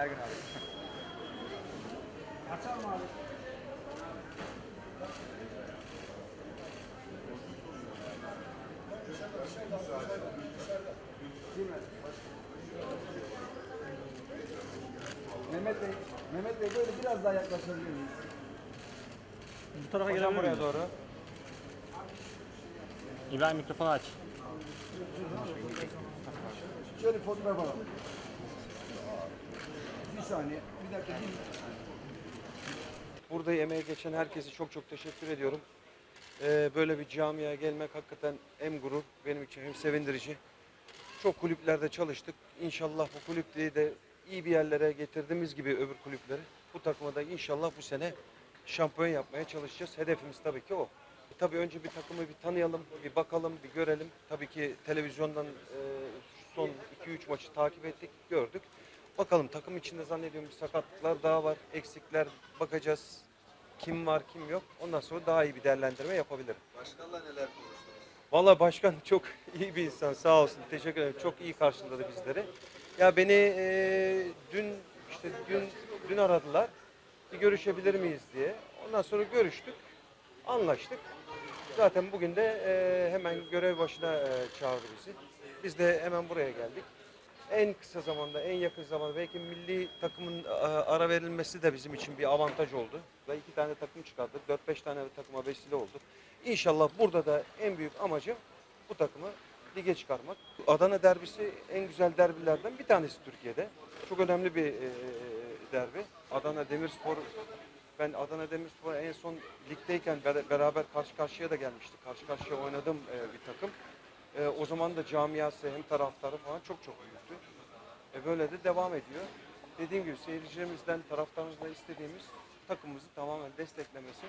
Ergün abi. Açar mı abi? Mehmet Bey, Mehmet Bey böyle biraz daha yaklaşabilir miyiz? Bu tarafa gelebilir buraya doğru. İbrahim mikrofonu aç. Şöyle fotoğraf alalım. Saniye, bir dakika. Bir... Burada emeği geçen herkese çok çok teşekkür ediyorum. Ee, böyle bir camiaya gelmek hakikaten hem gurur benim için hem sevindirici. Çok kulüplerde çalıştık. İnşallah bu kulüpleri de iyi bir yerlere getirdiğimiz gibi öbür kulüpleri. Bu takıma da inşallah bu sene şampiyon yapmaya çalışacağız. Hedefimiz tabii ki o. E, tabii önce bir takımı bir tanıyalım, bir bakalım, bir görelim. Tabii ki televizyondan e, son 2-3 maçı takip ettik, gördük. Bakalım takım içinde zannediyorum bir sakatlıklar daha var, eksikler bakacağız. Kim var, kim yok. Ondan sonra daha iyi bir değerlendirme yapabilirim. Başkanla neler konuştunuz? Valla başkan çok iyi bir insan sağ olsun. Teşekkür ederim. Çok iyi karşıladı bizleri. Ya beni e, dün işte dün dün aradılar. Bir görüşebilir miyiz diye. Ondan sonra görüştük. Anlaştık. Zaten bugün de e, hemen görev başına e, çağırdı bizi. Biz de hemen buraya geldik. En kısa zamanda, en yakın zamanda belki milli takımın e, ara verilmesi de bizim için bir avantaj oldu. Ve iki tane takım çıkardık. 4-5 tane takıma vesile oldu. İnşallah burada da en büyük amacım bu takımı lige çıkarmak. Adana derbisi en güzel derbilerden bir tanesi Türkiye'de. Çok önemli bir e, derbi. Adana Demirspor ben Adana Demirspor'a en son ligdeyken ber- beraber karşı karşıya da gelmiştik. Karşı karşıya oynadığım e, bir takım. E, o zaman da camiası hem taraftarı falan çok çok büyüktü. E, böyle de devam ediyor. Dediğim gibi seyircilerimizden, taraftarımızdan istediğimiz takımımızı tamamen desteklemesi.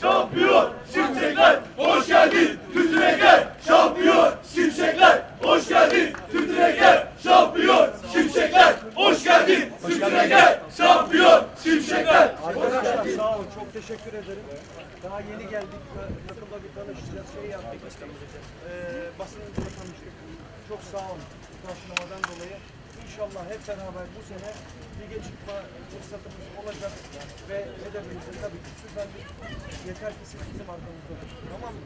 Şampiyon Şimşekler hoş geldin Tütünekler Şampiyon Şimşekler hoş geldin Tütünekler Şampiyon Şimşekler hoş geldin Tütünekler Şampiyon Şimşekler Arkadaşlar sağ olun. Çok teşekkür ederim. Daha yeni geldik. Takımla bir tanışacağız. Şey yaptık. Ee, basınımızla tanıştık. Çok sağ olun. Bu karşılamadan dolayı. İnşallah hep beraber bu sene lige çıkma fırsatımız olacak. Ve hedefimiz de tabii ki Süper. Yeter ki siz bizim arkamızda. Tamam mı?